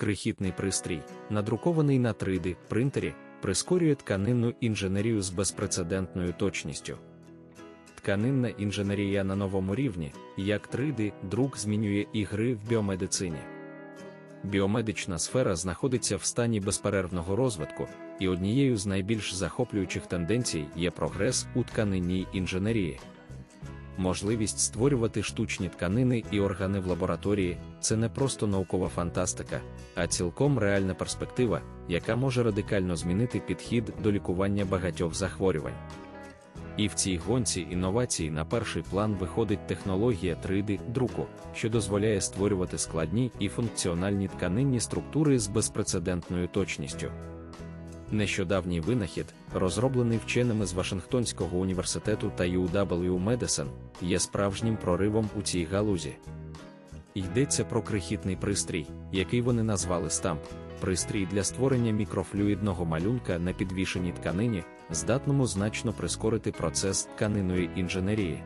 Крихітний пристрій, надрукований на 3D принтері, прискорює тканинну інженерію з безпрецедентною точністю. Тканинна інженерія на новому рівні, як 3D, друк змінює ігри в біомедицині. Біомедична сфера знаходиться в стані безперервного розвитку, і однією з найбільш захоплюючих тенденцій є прогрес у тканинній інженерії. Можливість створювати штучні тканини і органи в лабораторії це не просто наукова фантастика, а цілком реальна перспектива, яка може радикально змінити підхід до лікування багатьох захворювань. І в цій гонці інновацій на перший план виходить технологія 3D-друку, що дозволяє створювати складні і функціональні тканинні структури з безпрецедентною точністю. Нещодавній винахід, розроблений вченими з Вашингтонського університету та UW Medicine, є справжнім проривом у цій галузі. Йдеться про крихітний пристрій, який вони назвали стамп, пристрій для створення мікрофлюїдного малюнка на підвішеній тканині, здатному значно прискорити процес тканинної інженерії.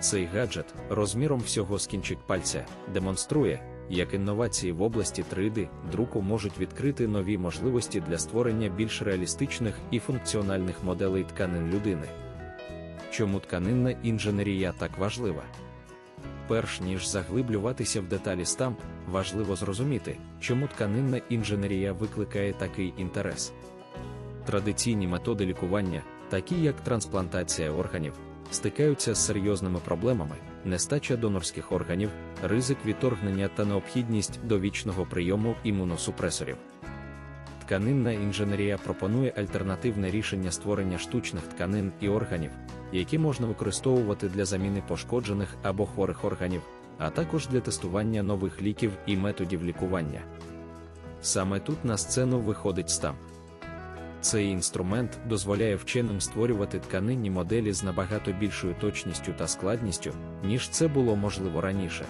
Цей гаджет, розміром всього з кінчик пальця, демонструє, як інновації в області 3D друку можуть відкрити нові можливості для створення більш реалістичних і функціональних моделей тканин людини. Чому тканинна інженерія так важлива? Перш ніж заглиблюватися в деталі стамп, важливо зрозуміти, чому тканинна інженерія викликає такий інтерес. Традиційні методи лікування, такі як трансплантація органів, стикаються з серйозними проблемами, нестача донорських органів, ризик відторгнення та необхідність довічного прийому імуносупресорів. Тканинна інженерія пропонує альтернативне рішення створення штучних тканин і органів, які можна використовувати для заміни пошкоджених або хворих органів, а також для тестування нових ліків і методів лікування. Саме тут на сцену виходить стамп. Цей інструмент дозволяє вченим створювати тканинні моделі з набагато більшою точністю та складністю, ніж це було можливо раніше.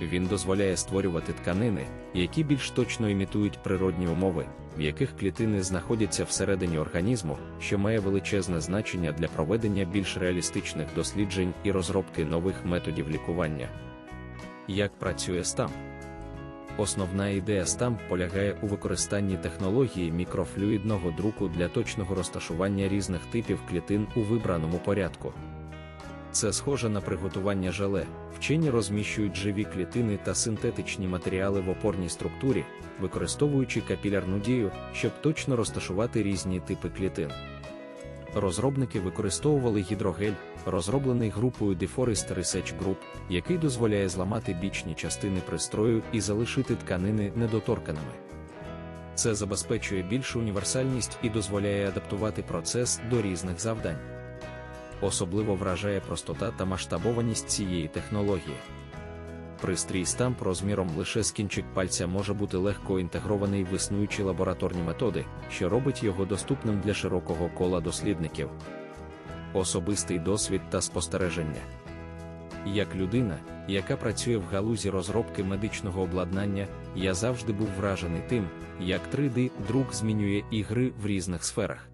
Він дозволяє створювати тканини, які більш точно імітують природні умови, в яких клітини знаходяться всередині організму, що має величезне значення для проведення більш реалістичних досліджень і розробки нових методів лікування. Як працює стамп? Основна ідея стамп полягає у використанні технології мікрофлюїдного друку для точного розташування різних типів клітин у вибраному порядку. Це схоже на приготування желе. Вчені розміщують живі клітини та синтетичні матеріали в опорній структурі, використовуючи капілярну дію, щоб точно розташувати різні типи клітин. Розробники використовували гідрогель, розроблений групою Deforest Research Group, який дозволяє зламати бічні частини пристрою і залишити тканини недоторканими. Це забезпечує більшу універсальність і дозволяє адаптувати процес до різних завдань. Особливо вражає простота та масштабованість цієї технології. Пристрій стамп розміром лише з кінчик пальця може бути легко інтегрований в існуючі лабораторні методи, що робить його доступним для широкого кола дослідників. Особистий досвід та спостереження. Як людина, яка працює в галузі розробки медичного обладнання, я завжди був вражений тим, як 3D-друк змінює ігри в різних сферах.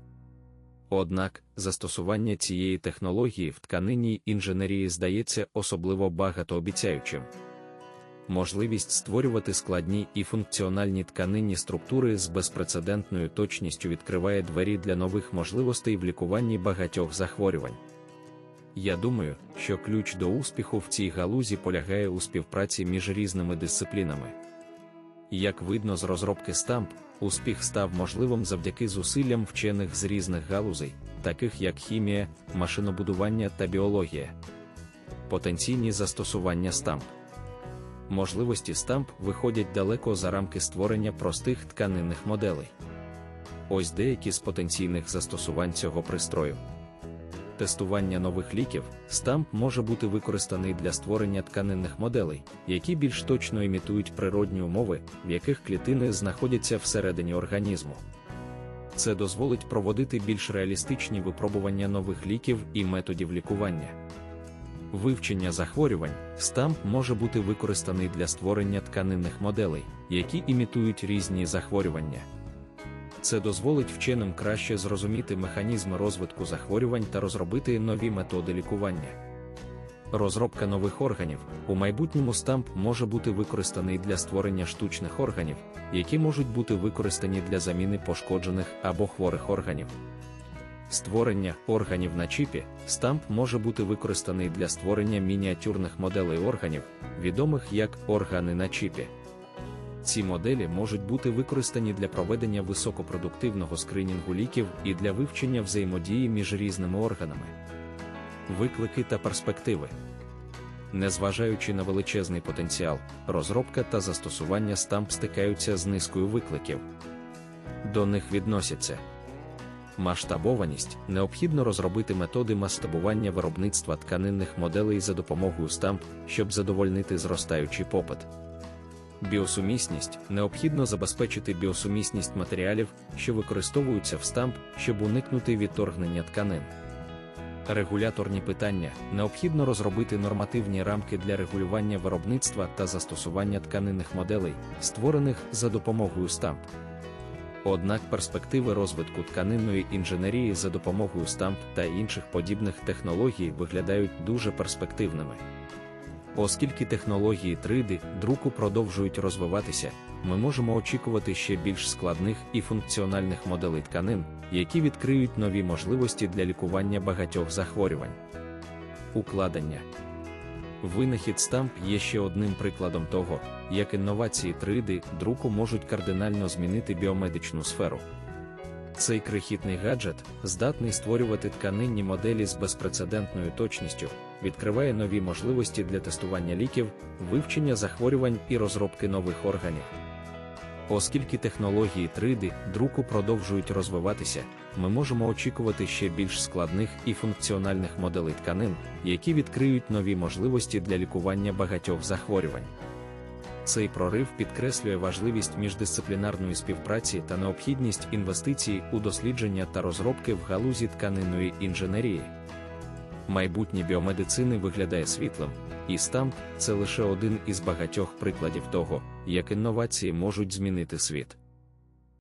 Однак, застосування цієї технології в тканинній інженерії здається особливо багатообіцяючим. Можливість створювати складні і функціональні тканинні структури з безпрецедентною точністю відкриває двері для нових можливостей в лікуванні багатьох захворювань. Я думаю, що ключ до успіху в цій галузі полягає у співпраці між різними дисциплінами. Як видно з розробки стамп, успіх став можливим завдяки зусиллям вчених з різних галузей, таких як хімія, машинобудування та біологія. Потенційні застосування стамп. Можливості стамп виходять далеко за рамки створення простих тканинних моделей. Ось деякі з потенційних застосувань цього пристрою. Тестування нових ліків, стамп може бути використаний для створення тканинних моделей, які більш точно імітують природні умови, в яких клітини знаходяться всередині організму. Це дозволить проводити більш реалістичні випробування нових ліків і методів лікування. Вивчення захворювань, стамп може бути використаний для створення тканинних моделей, які імітують різні захворювання. Це дозволить вченим краще зрозуміти механізми розвитку захворювань та розробити нові методи лікування. Розробка нових органів у майбутньому стамп може бути використаний для створення штучних органів, які можуть бути використані для заміни пошкоджених або хворих органів. Створення органів на чіпі стамп може бути використаний для створення мініатюрних моделей органів, відомих як органи на чіпі. Ці моделі можуть бути використані для проведення високопродуктивного скринінгу ліків і для вивчення взаємодії між різними органами. Виклики та перспективи. Незважаючи на величезний потенціал, розробка та застосування стамп стикаються з низкою викликів. До них відносяться масштабованість. Необхідно розробити методи масштабування виробництва тканинних моделей за допомогою стамп, щоб задовольнити зростаючий попит. Біосумісність необхідно забезпечити біосумісність матеріалів, що використовуються в стамп, щоб уникнути відторгнення тканин. Регуляторні питання необхідно розробити нормативні рамки для регулювання виробництва та застосування тканинних моделей, створених за допомогою стамп. Однак перспективи розвитку тканинної інженерії за допомогою стамп та інших подібних технологій виглядають дуже перспективними. Оскільки технології 3D друку продовжують розвиватися, ми можемо очікувати ще більш складних і функціональних моделей тканин, які відкриють нові можливості для лікування багатьох захворювань. Укладення Винахід стамп є ще одним прикладом того, як інновації 3D друку можуть кардинально змінити біомедичну сферу. Цей крихітний гаджет, здатний створювати тканинні моделі з безпрецедентною точністю, відкриває нові можливості для тестування ліків, вивчення захворювань і розробки нових органів. Оскільки технології 3D друку продовжують розвиватися, ми можемо очікувати ще більш складних і функціональних моделей тканин, які відкриють нові можливості для лікування багатьох захворювань. Цей прорив підкреслює важливість міждисциплінарної співпраці та необхідність інвестицій у дослідження та розробки в галузі тканинної інженерії. Майбутнє біомедицини виглядає світлим, і стам це лише один із багатьох прикладів того, як інновації можуть змінити світ.